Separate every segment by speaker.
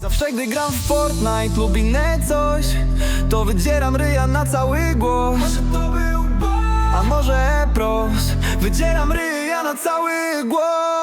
Speaker 1: Zawsze gdy gram w Fortnite lub inne coś To wydzieram ryja na cały głos. A może pros Wydzieram ryja na cały głos.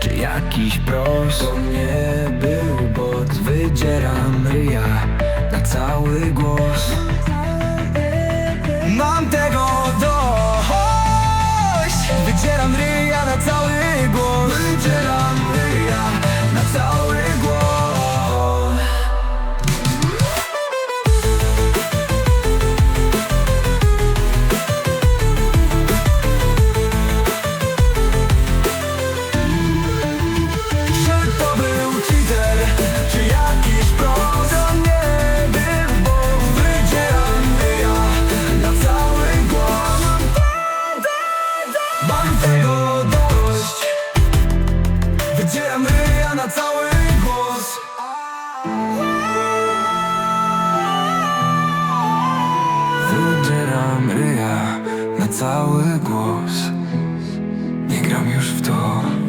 Speaker 1: Czy jakiś pros? To nie był bot Wydzieram ryja na cały głos na cały głos Nie gram już w to.